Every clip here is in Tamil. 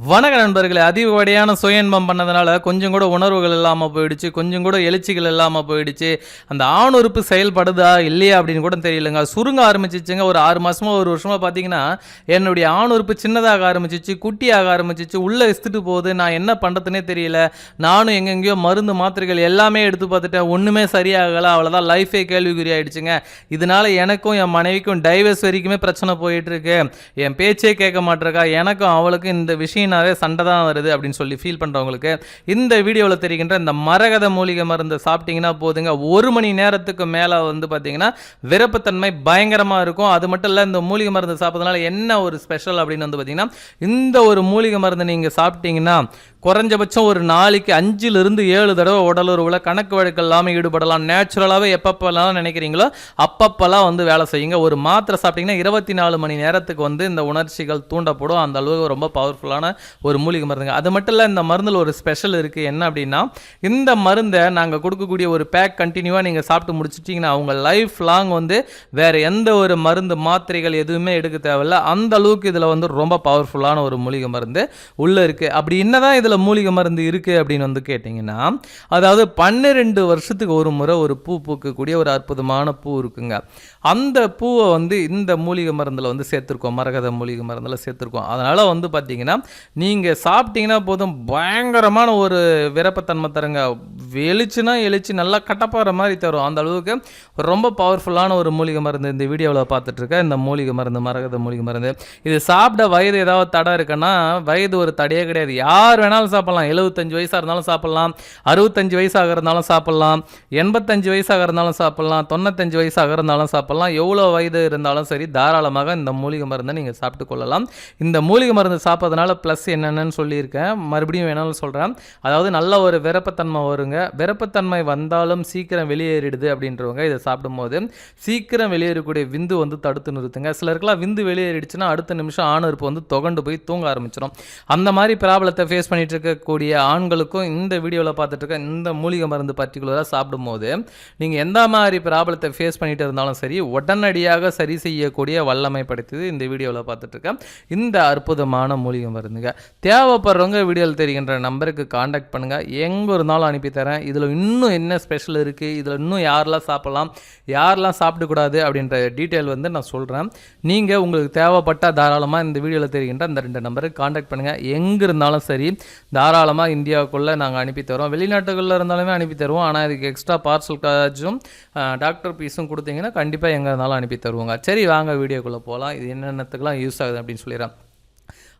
வணக்க நண்பர்களே அதிகப்படியான சுயன்பம் பண்ணதுனால கொஞ்சம் கூட உணர்வுகள் இல்லாமல் போயிடுச்சு கொஞ்சம் கூட எழுச்சிகள் இல்லாமல் போயிடுச்சு. அந்த ஆணுறுப்பு செயல்படுதா இல்லையா அப்படின்னு கூட தெரியலங்க. சுருங்க ஆரம்பிச்சிச்சுங்க. ஒரு ஆறு மாதமோ ஒரு வருஷமாக பார்த்தீங்கன்னா என்னுடைய ஆணுறுப்பு சின்னதாக ஆரம்பிச்சிச்சு குட்டியாக ஆரம்பிச்சிச்சு உள்ளே இஸ்துட்டு போகுது. நான் என்ன பண்ணுறதுனே தெரியல. நானும் எங்கெங்கேயோ மருந்து மாத்திரைகள் எல்லாமே எடுத்து பார்த்துட்டேன். ஒன்றுமே சரியாகலை. அவ்வளோதான் லைஃபே கேள்விக்குறி ஆயிடுச்சுங்க. இதனால் எனக்கும் என் மனைவிக்கும் டைவர்ஸ் வரைக்குமே பிரச்சனை போயிட்டுருக்கு என் பேச்சே கேட்க மாட்டிருக்கா. எனக்கும் அவளுக்கும் இந்த விஷயம் விஷயம்னாவே சண்டை தான் வருது அப்படின்னு சொல்லி ஃபீல் பண்ணுறவங்களுக்கு இந்த வீடியோவில் தெரிகின்ற இந்த மரகத மூலிகை மருந்து சாப்பிட்டீங்கன்னா போதுங்க. ஒரு மணி நேரத்துக்கு மேலே வந்து பார்த்தீங்கன்னா விரப்புத்தன்மை பயங்கரமாக இருக்கும். அது மட்டும் இல்லை இந்த மூலிகை மருந்து சாப்பிட்றதுனால என்ன ஒரு ஸ்பெஷல் அப்படின்னு வந்து பார்த்தீங்கன்னா இந்த ஒரு மூலிகை மருந்து நீங்கள் சாப்பிட்டீங்கன்னா குறைஞ்சபட்சம் ஒரு நாளைக்கு அஞ்சுலேருந்து ஏழு தடவை உடலுறவில் கணக்கு வழக்கு இல்லாமல் ஈடுபடலாம். நேச்சுரலாகவே எப்பப்பெல்லாம் நினைக்கிறீங்களோ அப்பப்பெல்லாம் வந்து வேலை செய்யுங்க. ஒரு மாத்திரை சாப்பிட்டீங்கன்னா இருபத்தி நாலு மணி நேரத்துக்கு வந்து இந்த உணர்ச்சிகள் தூண்டப்படும். அந்த அளவுக்கு ரொம்ப பவர்ஃபுல்லான ஒரு மூலிகை மருந்துங்க. அது மட்டும் இல்லை இந்த மருந்தில் ஒரு ஸ்பெஷல் இருக்குது என்ன அப்படின்னா இந்த மருந்தை நாங்கள் கொடுக்கக்கூடிய ஒரு பேக் கண்டினியூவாக நீங்கள் சாப்பிட்டு முடிச்சிட்டிங்கன்னா அவங்க லைஃப் லாங் வந்து வேறு எந்த ஒரு மருந்து மாத்திரைகள் எதுவுமே எடுக்க தேவையில்ல. அந்த அளவுக்கு இதில் வந்து ரொம்ப பவர்ஃபுல்லான ஒரு மூலிகை மருந்து உள்ளே இருக்குது அப்படி என்னதான் இதில் மூலிகை மருந்து இருக்குது அப்படின்னு வந்து கேட்டிங்கன்னா அதாவது பன்னிரெண்டு வருஷத்துக்கு ஒரு முறை ஒரு பூ பூக்கக்கூடிய ஒரு அற்புதமான பூ இருக்குங்க. அந்த பூவை வந்து இந்த மூலிகை மருந்தில் வந்து சேர்த்துருக்கோம். மரகத மூலிகை மருந்தில் சேர்த்துருக்கோம். அதனால் வந்து பார்த்தீங்கன்னா நீங்கள் சாப்பிட்டீங்கன்னா போதும் பயங்கரமான ஒரு விரப்பத்தன்மை தருங்க. வெளிச்சுனா எழுச்சி நல்லா கட்டப்பாற மாதிரி தரும். அந்த அளவுக்கு ரொம்ப பவர்ஃபுல்லான ஒரு மூலிகை மருந்து இந்த வீடியோவில் பார்த்துட்ருக்கேன். இந்த மூலிகை மருந்து மரகத மூலிகை மருந்து. இது சாப்பிட வயது ஏதாவது தடை இருக்குன்னா வயது ஒரு தடையே கிடையாது. யார் வேணாலும் சாப்பிடலாம். எழுபத்தஞ்சு வயசாக இருந்தாலும் சாப்பிடலாம். அறுபத்தஞ்சு வயசாக இருந்தாலும் சாப்பிடலாம். எண்பத்தஞ்சு வயசாக இருந்தாலும் சாப்பிடலாம். தொண்ணூத்தஞ்சு வயசாக இருந்தாலும் சாப்பிட்லாம். எவ்வளோ வயது இருந்தாலும் சரி தாராளமாக இந்த மூலிகை மருந்தை நீங்கள் சாப்பிட்டு கொள்ளலாம். இந்த மூலிகை மருந்து சாப்பிட்றதுனால ப்ளஸ் என்னென்னு சொல்லியிருக்கேன். மறுபடியும் வேணாலும் சொல்கிறேன் அதாவது நல்ல ஒரு விரப்பத்தன்மை வருங்க. விரப்பத்தன்மை வந்தாலும் சீக்கிரம் வெளியேறிடுது அப்படின்றவங்க இதை சாப்பிடும்போது சீக்கிரம் வெளியேறக்கூடிய விந்து வந்து தடுத்து நிறுத்துங்க. சிலருக்குலாம் விந்து வெளியேறிடுச்சுன்னா அடுத்த நிமிஷம் ஆணறுப்பு வந்து தொகண்டு போய் தூங்க ஆரம்பிச்சிடும் அந்த மாதிரி ப்ராப்ளத்தை ஃபேஸ் பண்ணிட்டு இருக்கக்கூடிய ஆண்களுக்கும் இந்த வீடியோவில் பார்த்துட்டு இருக்க இந்த மூலிகை மருந்து பர்டிகுலராக சாப்பிடும்போது நீங்கள் எந்த மாதிரி ப்ராப்ளத்தை ஃபேஸ் பண்ணிட்டு இருந்தாலும் சரி உடனடியாக சரி செய்யக்கூடிய வல்லமை படைத்தது இந்த வீடியோவில் பார்த்துட்டு இருக்கேன் இந்த அற்புதமான மூலிகை மருந்துங்க. தேவைப்படுறவங்க வீடியோவில் தெரிகின்ற நம்பருக்கு காண்டாக்ட் பண்ணுங்கள் எங்கே இருந்தாலும் அனுப்பி தரேன். இதில் இன்னும் என்ன ஸ்பெஷல் இருக்குது இதில் இன்னும் யாரெல்லாம் சாப்பிடலாம்? யாரெல்லாம் சாப்பிடக்கூடாது? அப்படின்ற டீட்டெயில் வந்து நான் சொல்கிறேன் நீங்கள் உங்களுக்கு தேவைப்பட்டால் தாராளமாக இந்த வீடியோவில் தெரிகின்ற அந்த ரெண்டு நம்பருக்கு காண்டாக்ட் பண்ணுங்கள் எங்கே இருந்தாலும் சரி தாராளமாக இந்தியாவுக்குள்ளே நாங்கள் அனுப்பி தரோம் வெளிநாட்டுகளில் இருந்தாலுமே அனுப்பி தருவோம். ஆனால் இதுக்கு எக்ஸ்ட்ரா பார்சல் கார்ஜும் டாக்டர் பீஸும் கொடுத்தீங்கன்னா கண்டிப்பாக எங்கே இருந்தாலும் அனுப்பி தருவோங்க. சரி வாங்க வீடியோக்குள்ளே போகலாம் இது என்னென்னத்துக்கெல்லாம் யூஸ் ஆகுது அப்படின்னு சொல்லிடுறேன்.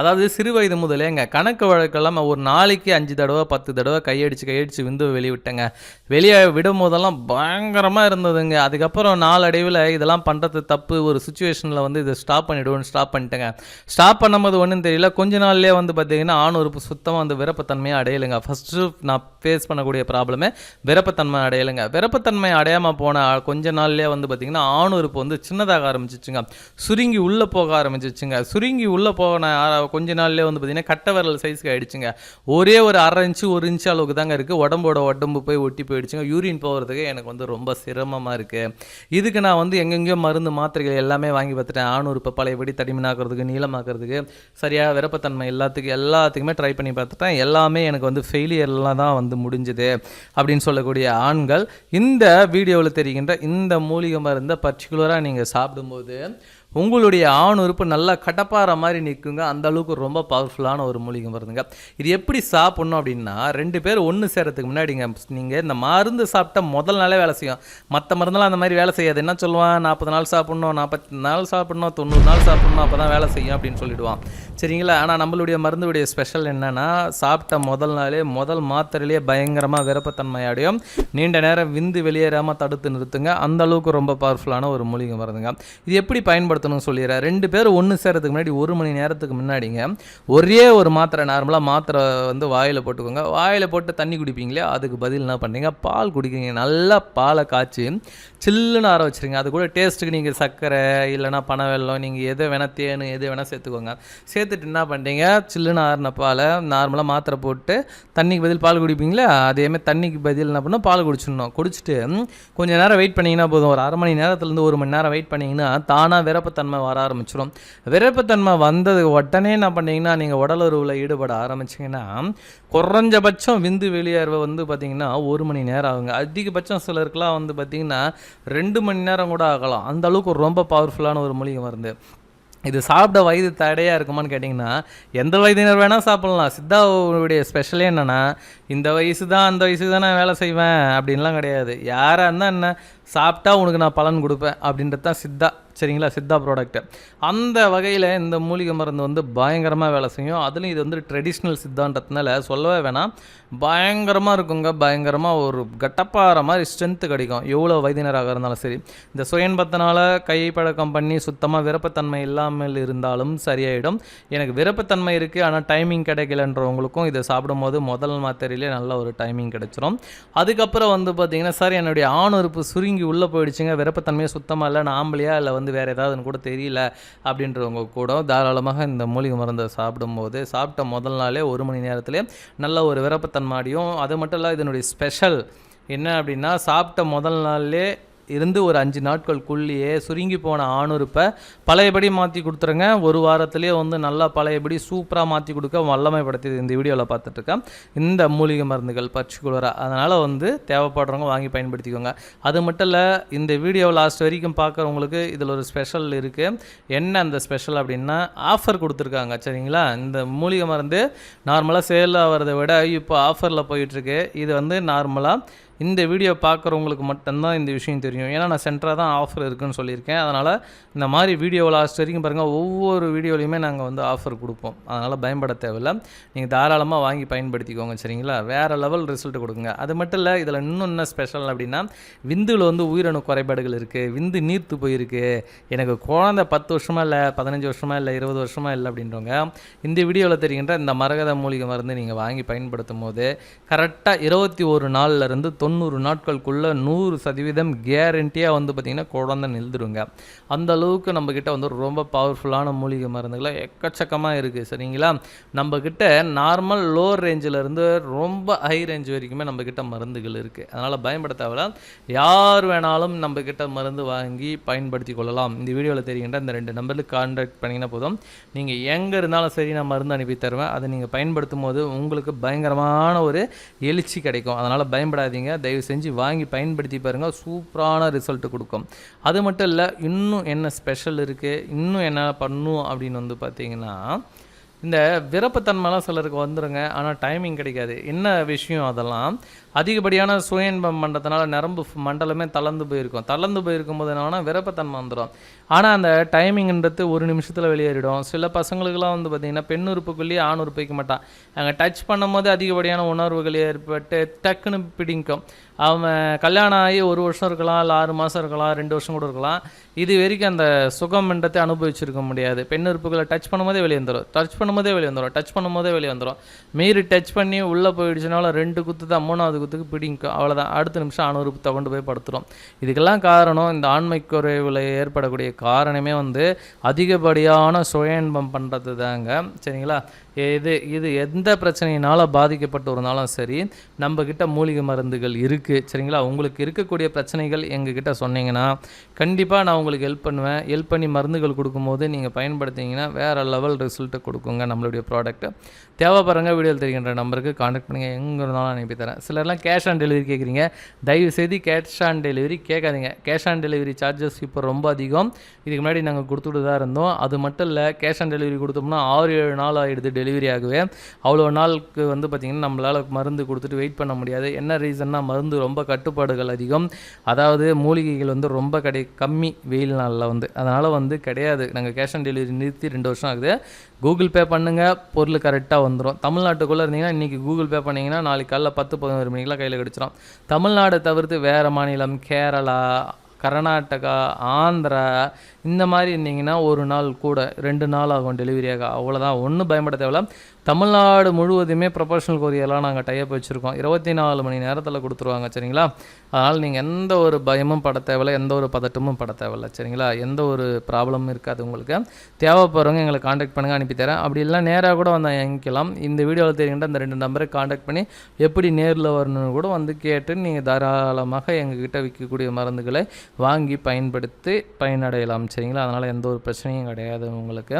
அதாவது சிறு வயது முதலேங்க கணக்கு வழக்கெல்லாம் ஒரு நாளைக்கு அஞ்சு தடவை பத்து தடவை கையடிச்சு கையடிச்சு விந்து வெளியே விட்டேங்க வெளியே விடும் போதெல்லாம் பயங்கரமாக இருந்ததுங்க. அதுக்கப்புறம் நாளடைவில் இதெல்லாம் பண்ணுறது தப்பு ஒரு சுச்சுவேஷனில் வந்து இதை ஸ்டாப் பண்ணிவிடுவோன்னு ஸ்டாப் பண்ணிட்டேங்க. ஸ்டாப் பண்ணும்போது ஒன்றும் தெரியல. கொஞ்ச நாள்லேயே வந்து பார்த்தீங்கன்னா ஆண் உறுப்பு சுத்தமாக வந்து விரப்பத்தன்மையை அடையலைங்க. ஃபஸ்ட்டு நான் ஃபேஸ் பண்ணக்கூடிய ப்ராப்ளமே விரப்பத்தன்மை அடையலைங்க. விரப்பத்தன்மை அடையாமல் போன கொஞ்ச நாள்லேயே வந்து பார்த்தீங்கன்னா ஆண் உறுப்பு வந்து சின்னதாக ஆரம்பிச்சிச்சுங்க. சுருங்கி உள்ளே போக ஆரம்பிச்சிச்சுங்க. சுருங்கி உள்ளே போன கொஞ்ச நாள்லேயே வந்து பார்த்தீங்கன்னா கட்டை விரல் சைஸ்க்கு ஆகிடுச்சுங்க ஒரே ஒரு அரை இன்ச்சு ஒரு இன்ச்சு அளவுக்கு தாங்க இருக்குது உடம்போட உடம்பு போய் ஒட்டி போயிடுச்சுங்க. யூரின் போகிறதுக்கு எனக்கு வந்து ரொம்ப சிரமமாக இருக்குது இதுக்கு நான் வந்து எங்கெங்கேயோ மருந்து மாத்திரைகள் எல்லாமே வாங்கி பார்த்துட்டேன். ஆணுறுப்பை பழையபடி தடிமனாக்குறதுக்கு நீளமாக்குறதுக்கு சரியாக விரப்பத்தன்மை எல்லாத்துக்கும் எல்லாத்துக்குமே ட்ரை பண்ணி பார்த்துட்டேன். எல்லாமே எனக்கு வந்து ஃபெயிலியர்லாம் தான் வந்து முடிஞ்சுது அப்படின்னு சொல்லக்கூடிய ஆண்கள் இந்த வீடியோவில் தெரிகின்ற இந்த மூலிகை மருந்தை பர்டிகுலராக நீங்கள் சாப்பிடும்போது உங்களுடைய ஆண் உறுப்பு நல்லா கடப்பாற மாதிரி நிற்குங்க அந்த அளவுக்கு ரொம்ப பவர்ஃபுல்லான ஒரு மூலிகை மருந்துங்க. இது எப்படி சாப்பிட்ணும் அப்படின்னா ரெண்டு பேர் ஒன்று சேரத்துக்கு முன்னாடிங்க நீங்கள் இந்த மருந்து சாப்பிட்டா முதல் நாளே வேலை செய்யும். மற்ற மருந்தெல்லாம் அந்த மாதிரி வேலை செய்யாது. என்ன சொல்லுவான்? நாற்பது நாள் சாப்பிட்ணும் நாற்பத்தி நாள் சாப்பிட்ணும் தொண்ணூறு நாள் சாப்பிட்ணும் அப்போ தான் வேலை செய்யும் அப்படின்னு சொல்லிடுவான். சரிங்களா? ஆனால் நம்மளுடைய மருந்துடைய ஸ்பெஷல் என்னென்னா சாப்பிட்ட முதல் நாளே முதல் மாத்திரையிலேயே பயங்கரமாக விருப்பத்தன்மையாடையும் நீண்ட நேரம் விந்து வெளியேறாமல் தடுத்து நிறுத்துங்க. அந்த அளவுக்கு ரொம்ப பவர்ஃபுல்லான ஒரு மூலிகை மருந்துங்க. இது எப்படி பயன்படுத்தணும்னு சொல்லிடுறேன் ரெண்டு பேர் ஒன்று சேர்கிறதுக்கு முன்னாடி ஒரு மணி நேரத்துக்கு முன்னாடிங்க ஒரே ஒரு மாத்திரை நார்மலாக மாத்திரை வந்து வாயில் போட்டுக்கோங்க. வாயில் போட்டு தண்ணி குடிப்பீங்களே அதுக்கு பதில் என்ன பண்ணுறீங்க பால் குடிக்கிறீங்க நல்லா பாலை காய்ச்சி சில்லுன்னு ஆற வச்சுருங்க. அது கூட டேஸ்ட்டுக்கு நீங்கள் சர்க்கரை இல்லைனா பனை வெல்லம் நீங்கள் எதை வேணால் தேன் எது வேணால் சேர்த்துக்கோங்க. சேர்த்துட்டு என்ன பண்ணுறீங்க சில்லுன்னு ஆறின பாலை நார்மலாக மாத்திரை போட்டு தண்ணிக்கு பதில் பால் குடிப்பீங்களே அதேமாதிரி தண்ணிக்கு பதில் என்ன பண்ணணும்? பால் குடிச்சிடணும். குடிச்சிட்டு கொஞ்சம் நேரம் வெயிட் பண்ணிங்கன்னா போதும். ஒரு அரை மணி நேரத்துலேருந்து ஒரு மணி நேரம் வெயிட் பண்ணிங்கன்னா தானாக விரப்ப விருப்பத்தன்மை வர ஆரம்பிச்சிடும் விருப்பத்தன்மை வந்தது உடனே என்ன பண்ணிங்கன்னா நீங்கள் உடலுறவில் ஈடுபட ஆரம்பிச்சிங்கன்னா குறைஞ்சபட்சம் விந்து வெளியேறவை வந்து பார்த்திங்கன்னா ஒரு மணி நேரம் ஆகுங்க. அதிகபட்சம் சிலருக்குலாம் வந்து பார்த்திங்கன்னா ரெண்டு மணி நேரம் கூட ஆகலாம். அந்த அளவுக்கு ரொம்ப பவர்ஃபுல்லான ஒரு மூலிகை மருந்து. இது சாப்பிட வயது தடையாக இருக்குமான்னு கேட்டிங்கன்னா எந்த வயதினர் வேணால் சாப்பிட்லாம். சித்தாவுடைய ஸ்பெஷலே என்னென்னா இந்த வயசு தான் அந்த வயசு தான் நான் வேலை செய்வேன். அப்படின்லாம் கிடையாது. யாராக இருந்தால் என்ன சாப்பிட்டா உனக்கு நான் பலன் கொடுப்பேன். அப்படின்றது தான் சித்தா. சரிங்களா? சித்தா ப்ராடக்ட்டு அந்த வகையில் இந்த மூலிகை மருந்து வந்து பயங்கரமாக வேலை செய்யும். அதுலேயும் இது வந்து ட்ரெடிஷ்னல் சித்தான்றதுனால சொல்லவே வேணாம். பயங்கரமாக இருக்குங்க. பயங்கரமாக ஒரு கட்டப்பாற மாதிரி ஸ்ட்ரென்த்து கிடைக்கும். எவ்வளோ வயதினராக இருந்தாலும் சரி. இந்த சுயன்பத்தினால கைப்பழக்கம் பண்ணி சுத்தமாக விருப்பத்தன்மை இல்லாமல் இருந்தாலும் சரியாயிடும். எனக்கு விருப்பத்தன்மை இருக்குது ஆனால் டைமிங் கிடைக்கலன்றவங்களுக்கும் இதை சாப்பிடும்போது முதல் மாத்திரையிலே நல்ல ஒரு டைமிங் கிடைச்சிரும். அதுக்கப்புறம் வந்து பார்த்தீங்கன்னா சார் என்னுடைய ஆணுறுப்பு சுருங்கி உள்ளே போயிடுச்சுங்க. விருப்பத்தன்மையே சுத்தமாக இல்லை. நான் ஆம்பளையா? இல்லை வந்து வேறு ஏதாவதுன்னு கூட தெரியல அப்படின்றவங்க கூட தாராளமாக இந்த மூலிகை மருந்தை சாப்பிடும்போது சாப்பிட்ட முதல் நாளே ஒரு மணி நேரத்திலே நல்ல ஒரு விருப்பத்தன்மாடியும் அது மட்டும் இல்லை இதனுடைய ஸ்பெஷல் என்ன அப்படின்னா சாப்பிட்ட முதல் நாள்லே இருந்து ஒரு அஞ்சு நாட்களுக்குள்ளேயே சுருங்கி போன ஆணுறுப்பை பழையபடி மாற்றி கொடுத்துருங்க. ஒரு வாரத்திலே வந்து நல்லா பழையபடி சூப்பராக மாற்றி கொடுக்க வல்லமைப்படுத்தியது இந்த வீடியோவில் பார்த்துட்ருக்கேன். இந்த மூலிகை மருந்துகள் பர்டிகுலராக அதனால் வந்து தேவைப்படுறவங்க வாங்கி பயன்படுத்திக்கோங்க. அது மட்டும் இல்லை இந்த வீடியோ லாஸ்ட் வரைக்கும் பார்க்குறவங்களுக்கு இதில் ஒரு ஸ்பெஷல் இருக்குது என்ன அந்த ஸ்பெஷல் அப்படின்னா ஆஃபர் கொடுத்துருக்காங்க சரிங்களா? இந்த மூலிகை மருந்து நார்மலாக சேல் ஆகிறத விட இப்போ ஆஃபரில் போயிட்டுருக்கு இது வந்து நார்மலாக இந்த வீடியோ பார்க்குறவங்களுக்கு மட்டும்தான் இந்த விஷயம் தெரியும். ஏன்னா நான் சென்டராக தான் ஆஃபர் இருக்குன்னு சொல்லியிருக்கேன். அதனால் இந்த மாதிரி வீடியோ லாஸ்ட் வரைக்கும் பாருங்கள் ஒவ்வொரு வீடியோலையுமே நாங்கள் வந்து ஆஃபர் கொடுப்போம். அதனால் பயன்பட தேவையில்லை. நீங்கள் தாராளமாக வாங்கி பயன்படுத்திக்கோங்க சரிங்களா? வேறு லெவல் ரிசல்ட் கொடுக்குங்க அது மட்டும் இல்லை இதில் இன்னும் என்ன ஸ்பெஷல் அப்படின்னா விந்துவில் வந்து உயிரணு குறைபாடுகள் இருக்குது விந்து நீர்த்து போயிருக்கு. எனக்கு குழந்தை பத்து வருஷமாக இல்லை பதினஞ்சு வருஷமாக இல்லை இருபது வருஷமாக இல்லை அப்படின்றவங்க இந்த வீடியோவில் தெரிகின்ற இந்த மரகத மூலிகை மருந்து நீங்கள் வாங்கி பயன்படுத்தும் போது கரெக்டாக இருபத்தி ஒரு நாள்லேருந்து தொண்ணூறு நாட்களுக்குள்ளே நூறு சதவீதம் கேரண்டியாக வந்து பார்த்திங்கன்னா குழந்தை நெழுதுருங்க அந்த அளவுக்கு நம்மக்கிட்ட வந்து ரொம்ப பவர்ஃபுல்லான மூலிகை மருந்துகளை எக்கச்சக்கமாக இருக்குது சரிங்களா? நம்மக்கிட்ட நார்மல் லோவர் ரேஞ்சிலேருந்து ரொம்ப ஹை ரேஞ்ச் வரைக்குமே நம்மக்கிட்ட மருந்துகள் இருக்குது அதனால் பயன்பட தேவையில்ல. யார் வேணாலும் நம்மக்கிட்ட மருந்து வாங்கி பயன்படுத்தி கொள்ளலாம். இந்த வீடியோவில் தெரிகின்ற இந்த ரெண்டு நம்பருக்கு கான்டாக்ட் பண்ணிங்கன்னா போதும். நீங்கள் எங்கே இருந்தாலும் சரி நான் மருந்து அனுப்பி தருவேன். அதை நீங்கள் பயன்படுத்தும் போது உங்களுக்கு பயங்கரமான ஒரு எழுச்சி கிடைக்கும். அதனால் பயன்படாதீங்க. தயவு செஞ்சு வாங்கி பயன்படுத்தி பாருங்கள் சூப்பரான ரிசல்ட் கொடுக்கும். அது மட்டும் இல்லை இன்னும் என்ன ஸ்பெஷல் இருக்குது இன்னும் என்ன பண்ணும் அப்படின்னு வந்து பார்த்தீங்கன்னா இந்த விருப்பத்தன்மைலாம் சிலருக்கு வந்துடுங்க ஆனால் டைமிங் கிடைக்காது. என்ன விஷயம் அதெல்லாம்? அதிகப்படியான சுயன்பம் பண்ணுறதுனால நரம்பு மண்டலமே தளர்ந்து போயிருக்கும். தளர்ந்து போயிருக்கும் போது என்னன்னா விருப்பத்தன்மை வந்துடும் ஆனால் அந்த டைமிங்ன்றது ஒரு நிமிஷத்தில் வெளியேறிடும். சில பசங்களுக்குலாம் வந்து பார்த்திங்கன்னா பெண் உறுப்புக்குள்ளேயே ஆண் உறுப்பு வைக்க மாட்டான். அங்கே டச் பண்ணும்போது அதிகப்படியான உணர்வுகள் ஏற்பட்டு டக்குன்னு பிடிக்கும். அவன் கல்யாணம் ஆகி ஒரு வருஷம் இருக்கலாம் இல்லை ஆறு மாதம் இருக்கலாம் ரெண்டு வருஷம் கூட இருக்கலாம். இது வரைக்கும் அந்த சுகம்ன்றதை அனுபவிச்சிருக்க முடியாது. பெண் உறுப்புகளை டச் பண்ணும்போதே வெளியே வந்துடும் டச் பண்ணும்போதே வெளியே வந்துடும் டச் பண்ணும்போதே வெளியே வந்துடும் மீறி டச் பண்ணி உள்ளே போயிடுச்சுனால ரெண்டு குத்து தான் மூணாவது குத்துக்கு பிடிக்கும். அவ்வளோதான் அடுத்த நிமிஷம் அணுறுப்பு கொண்டு போய் படுத்துரும். இதுக்கெல்லாம் காரணம் இந்த ஆண்மை குறைவில் ஏற்படக்கூடிய காரணமே வந்து அதிகப்படியான சுய இன்பம் பண்ணுறது தாங்க. சரிங்களா? இது இது எந்த பிரச்சனையினால் பாதிக்கப்பட்டு இருந்தாலும் சரி நம்மக்கிட்ட மூலிகை மருந்துகள் இருக்குது சரிங்களா? உங்களுக்கு இருக்கக்கூடிய பிரச்சனைகள் எங்ககிட்ட சொன்னீங்கன்னா கண்டிப்பாக நான் உங்களுக்கு ஹெல்ப் பண்ணுவேன். ஹெல்ப் பண்ணி மருந்துகள் கொடுக்கும்போது நீங்கள் பயன்படுத்திங்கன்னா வேறு லெவல் ரிசல்ட்டு கொடுக்குங்க நம்மளுடைய ப்ராடக்ட்டு தேவைப்படுறங்க வீடியோவில் தெரிகின்ற நம்பருக்கு காண்டாக்ட் பண்ணுங்கள் எங்கே இருந்தாலும் அனுப்பி தரேன். சிலர்லாம் கேஷ் ஆன் டெலிவரி கேட்குறீங்க தயவு செய்து கேஷ் ஆன் டெலிவரி கேட்காதீங்க. கேஷ் ஆன் டெலிவரி சார்ஜஸ் இப்போ ரொம்ப அதிகம். இதுக்கு முன்னாடி நாங்கள் கொடுத்துட்டு தான் இருந்தோம். அது மட்டும் இல்லை கேஷ் ஆன் டெலிவரி கொடுத்தோம்னா ஆறு ஏழு நாள் ஆகிடுது டெலிவரி ஆகவே. அவ்வளோ நாளுக்கு வந்து பார்த்திங்கன்னா நம்மளால் மருந்து கொடுத்துட்டு வெயிட் பண்ண முடியாது. என்ன ரீசன்னா மருந்து ரொம்ப கட்டுப்பாடுகள் அதிகம். அதாவது மூலிகைகள் வந்து ரொம்ப கடை கம்மி வெயில் நாளில் வந்து. அதனால் வந்து கிடையாது. நாங்கள் கேஷ் ஆன் டெலிவரி நிறுத்தி ரெண்டு வருஷம் ஆகுது. கூகுள் பே பண்ணுங்கள் பொருள் கரெக்டாக வந்துடும் தமிழ்நாட்டுக்குள்ளே இருந்தீங்கன்னா இன்றைக்கி கூகுள் பே பண்ணிங்கன்னா நாளைக்கு காலைல பத்து பதினோரு மணிக்கெலாம் கையில் கிடச்சிரும். தமிழ்நாடு தவிர்த்து வேறு மாநிலம் கேரளா கர்நாடகா ஆந்திரா இந்த மாதிரி இருந்தீங்கன்னா ஒரு நாள் கூட ரெண்டு நாள் ஆகும் டெலிவரியாக அவ்வளோதான் ஒன்றும் பயப்பட தேவையில்ல. தமிழ்நாடு முழுவதுமே ப்ரொஃபஷனல் கொரியெல்லாம் நாங்கள் டைப் வச்சுருக்கோம். இருபத்தி நாலு மணி நேரத்தில் கொடுத்துருவாங்க சரிங்களா? அதனால் நீங்கள் எந்த ஒரு பயமும் பட தேவையில்ல எந்த ஒரு பதட்டமும் பட தேவையில்ல சரிங்களா? எந்த ஒரு ப்ராப்ளமும் இருக்காது உங்களுக்கு. தேவைப்படுறவங்க எங்களை காண்டாக்ட் பண்ணுங்கள் அனுப்பித்தரேன் அப்படி இல்லை நேராக கூட வந்து வாங்கிக்கலாம் இந்த வீடியோவில் தெரியுங்கிட்ட இந்த ரெண்டு நம்பரை காண்டாக்ட் பண்ணி எப்படி நேரில் வரணும்னு கூட வந்து கேட்டு நீங்கள் தாராளமாக எங்ககிட்ட விற்கக்கூடிய மருந்துகளை வாங்கி பயன்படுத்தி பயனடையலாம் சரிங்களா? அதனால் எந்த ஒரு பிரச்சனையும் கிடையாது உங்களுக்கு.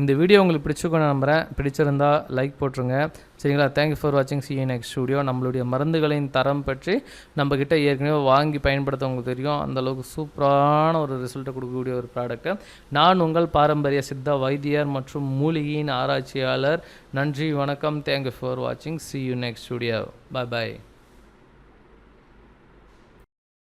இந்த வீடியோ உங்களுக்கு பிடிச்சிக்கணும் நம்புகிறேன் பிடிச்சிருந்தா லைக் போட்டுருங்க சரிங்களா? தேங்க்யூ ஃபார் வாட்சிங் சி நெக்ஸ்ட் ஸ்டூடியோ நம்மளுடைய மருந்துகளின் தரம் பற்றி நம்மக்கிட்ட ஏற்கனவே வாங்கி பயன்படுத்த உங்களுக்கு தெரியும். அந்தளவுக்கு சூப்பரான ஒரு ரிசல்ட்டை கொடுக்கக்கூடிய ஒரு ப்ராடக்ட்டு நான் உங்கள் பாரம்பரிய சித்தா வைத்தியர் மற்றும் மூலிகையின் ஆராய்ச்சியாளர். நன்றி வணக்கம். தேங்க்யூ ஃபார் வாட்சிங் see you next studio bye bye